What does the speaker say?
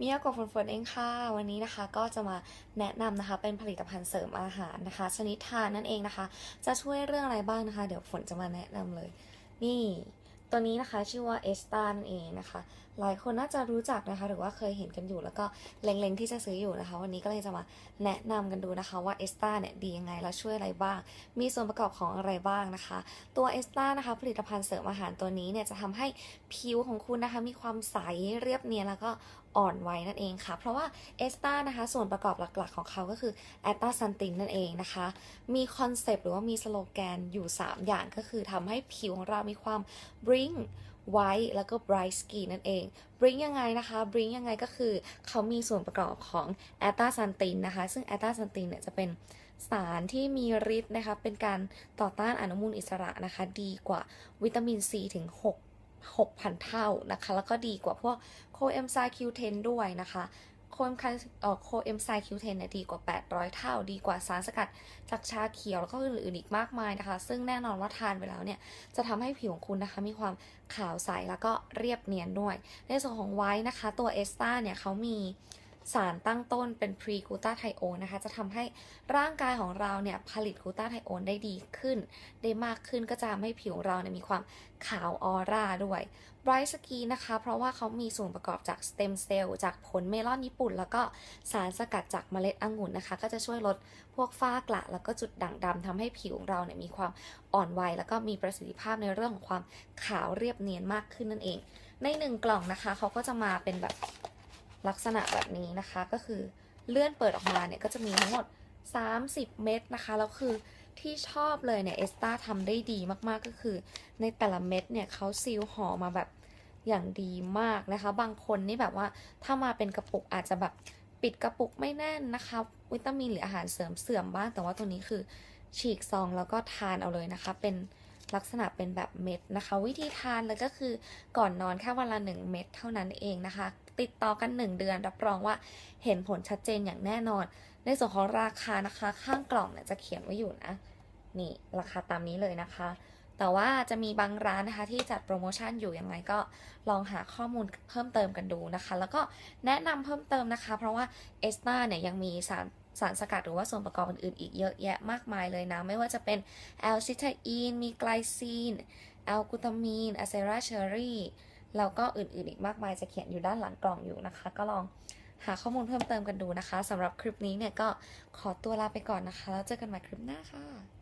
มิยากะฝนฝนเองค่ะ วันนี้นะคะก็จะมาแนะนำนะคะ เป็นผลิตภัณฑ์เสริมอาหารนะคะ ชนิดทานนั่นเองนะคะ จะช่วยเรื่องอะไรบ้างนะคะ เดี๋ยวฝนจะมาแนะนำเลย นี่ตัวนี้นะคะชื่อว่าเอสตานั่นเองนะคะ หลายคนน่าจะรู้จักนะคะ หรือว่าเคยเห็นกันอยู่แล้วก็เล็งๆที่จะซื้ออยู่นะคะ วันนี้ก็เลยจะมาแนะนำกันดูนะคะว่าเอสตาเนี่ยดียังไงแล้วช่วยอะไรบ้าง มีส่วนประกอบของอะไรบ้างนะคะ ตัวเอสตานะคะผลิตภัณฑ์เสริมอาหารตัวนี้เนี่ยจะทำให้ผิวของคุณนะคะ มีความใสเรียบเนียนแล้วก็ อ่อนไวัยนั่นเองค่ะ เพราะว่าเอสตานะคะ ส่วนประกอบหลักๆ ของเขาก็คือแอตตาซันตินนั่นเองนะคะ มีคอนเซปต์หรือว่ามีสโลแกนอยู่ 3 อย่างก็คือทำให้ผิวของเรามีความ bring white แล้วก็ bright skin นั่นเอง bring ยังไงนะคะ bring ยังไงก็คือเขามีส่วนประกอบของแอตตาซันตินนะคะ ซึ่งแอตตาซันตินเนี่ยจะเป็นสารที่มีฤทธิ์นะคะ เป็นการต่อต้านอนุมูลอิสระนะคะ ดีกว่าวิตามินซีถึง 6 6,000 เท่านะคะ แล้วก็ดีกว่าพวกโคเอนไซม์ Q10 ด้วยนะคะโคเอนไซม์เอ่อโคเอนไซม์ Q10 เนี่ยดีกว่า 800 เท่า ดีกว่าสารสกัดจากชาเขียวแล้วก็อื่นๆอีกมากมายนะคะ ซึ่งแน่นอนว่าทานไปแล้วเนี่ยจะทำให้ผิวของคุณนะคะ มีความขาวใสแล้วก็เรียบเนียนด้วย ในส่วนของไว้นะคะ ตัวเอสตาเนี่ยเขามี สารตั้งต้นเป็นพรีกูตาไทโอนนะคะ จะทำให้ร่างกายของเราเนี่ยผลิตกูตาไทโอนได้ดีขึ้น ได้มากขึ้นก็จะทำให้ผิวเราเนี่ยมีความขาวออร่าด้วย Bright Skin นะคะ เพราะว่าเขามีส่วนประกอบจากสเต็มเซลล์จากผลเมลอนญี่ปุ่น แล้วก็สารสกัดจากเมล็ดองุ่นนะคะ ก็จะช่วยลดพวกฝ้ากระแล้วก็จุดด่างดำทำให้ผิวของเราเนี่ยมีความอ่อนวัยแล้วก็มีประสิทธิภาพในเรื่องของความขาวเรียบเนียนมากขึ้นนั่นเอง ในหนึ่งกล่องนะคะเขาก็จะมาเป็นแบบ ลักษณะแบบนี้นะคะก็คือเลื่อนเปิดออกมาเนี่ยก็จะมีทั้งหมด 30 เม็ดนะคะแล้วคือที่ชอบเลยเนี่ยเอสตาทำได้ดีมากๆก็คือ ในแต่ละเม็ดเนี่ยเขาซีลห่อมาแบบอย่างดีมากนะคะ บางคนนี่แบบว่าถ้ามาเป็นกระปุกอาจจะแบบปิดกระปุกไม่แน่นนะคะ วิตามินหรืออาหารเสริมเสื่อมบ้าง แต่ว่าตัวนี้คือฉีกซองแล้วก็ทานเอาเลยนะคะ เป็นลักษณะเป็นแบบเม็ดนะคะ วิธีทานเลยก็คือก่อนนอนแค่วันละหนึ่งเม็ดเท่านั้นเองนะคะ ติดต่อกัน 1 เดือน รับรองว่าเห็นผลชัดเจนอย่างแน่นอน ในส่วนของราคานะคะ ข้างกล่องเนี่ยจะเขียนไว้อยู่นะ นี่ราคาตามนี้เลยนะคะ แต่ว่าจะมีบางร้านนะคะที่จัดโปรโมชั่นอยู่ยังไงก็ลองหาข้อมูลเพิ่มเติมกันดูนะคะ แล้วก็แนะนำเพิ่มเติมนะคะ เพราะว่าเอสตาเนี่ยยังมีสารสารสกัดหรือว่าส่วนประกอบอื่นๆอีกเยอะแยะมากมายเลยนะ ไม่ว่าจะเป็นแอลซิไทอีน มีไกลซีน แอลกูตามีนอะเซราเชอรี่ แล้วก็อื่นๆอีกมากมายจะเขียนอยู่ด้านหลังกล่องอยู่นะคะ ก็ลองหาข้อมูลเพิ่มเติมกันดูนะคะสำหรับคลิปนี้เนี่ยก็ขอตัวลาไปก่อนนะคะ แล้วเจอกันใหม่คลิปหน้าค่ะ